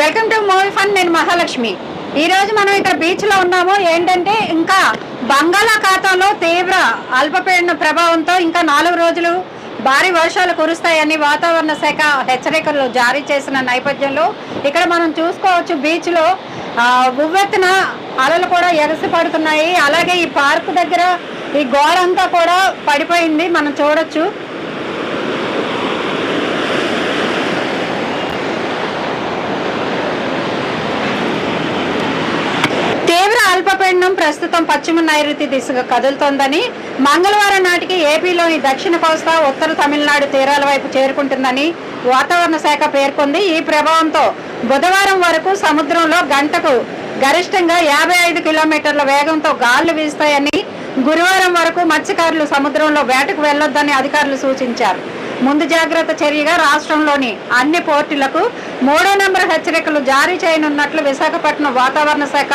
Welcome to movie fun నేను మహాలక్ష్మి ఈ రోజు మనం ఇక్కడ బీచ్లో ఉన్నాము. ఏంటంటే ఇంకా బంగాళాఖాతంలో తీవ్ర అల్పపీడన ప్రభావంతో ఇంకా నాలుగు రోజులు భారీ వర్షాలు కురుస్తాయని వాతావరణ శాఖ హెచ్చరికలు జారీ చేసిన నేపథ్యంలో ఇక్కడ మనం చూసుకోవచ్చు బీచ్లో అలలు కూడా ఎగసి పడుతున్నాయి అలాగే ఈ పార్క్ దగ్గర ఈ గోడ అంతా కూడా పడిపోయింది. మనం చూడొచ్చు తీవ్ర అల్పపీడనం ప్రస్తుతం పశ్చిమ నైరుతి దిశగా కదులుతోందని మంగళవారం నాటికి ఏపీలోని దక్షిణ కోస్తా ఉత్తర తమిళనాడు తీరాల వైపు చేరుకుంటుందని వాతావరణ శాఖ పేర్కొంది. ఈ ప్రభావంతో బుధవారం వరకు సముద్రంలో గంటకు గరిష్టంగా యాభై ఐదు కిలోమీటర్ల వేగంతో గాలులు వీస్తాయని గురువారం వరకు మత్స్యకారులు సముద్రంలో వేటకు వెళ్ళొద్దని అధికారులు సూచించారు. ముందు జాగ్రత్త చర్యగా రాష్ట్రంలోని అన్ని పోర్టులకు మూడో నంబర్ హెచ్చరికలు జారీ చేయనున్నట్లు విశాఖపట్నం వాతావరణ శాఖ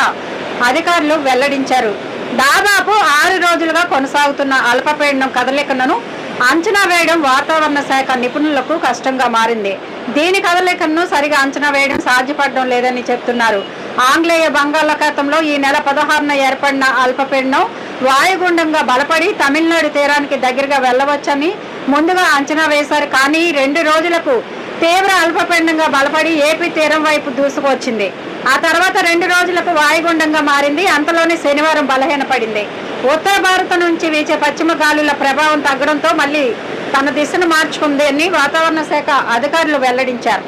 అధికారులు వెల్లడించారు. దాదాపు ఆరు రోజులుగా కొనసాగుతున్న అల్పపీడనం కదలికలను అంచనా వేయడం వాతావరణ శాఖ నిపుణులకు కష్టంగా మారింది. దీని కదలికలను సరిగా అంచనా వేయడం సాధ్యపడడం లేదని చెప్తున్నారు. ఆంగ్లేయ బంగాళాఖాతంలో ఈ నెల పదహారున ఏర్పడిన అల్పపీడనం వాయుగుండంగా బలపడి తమిళనాడు తీరానికి దగ్గరగా వెళ్ళవచ్చని ముందుగా అంచనా వేశారు. కానీ రెండు రోజులకు తీవ్ర అల్పపీడనంగా బలపడి ఏపీ తీరం వైపు దూసుకొచ్చింది ఆ తర్వాత రెండు రోజులకు వాయుగుండంగా మారింది. అంతలోనే శనివారం బలహీనపడింది. ఉత్తర భారత నుంచి వీచే పశ్చిమ గాలుల ప్రభావం తగ్గడంతో మళ్ళీ తన దిశను మార్చుకుంది అని వాతావరణ శాఖ అధికారులు వెల్లడించారు.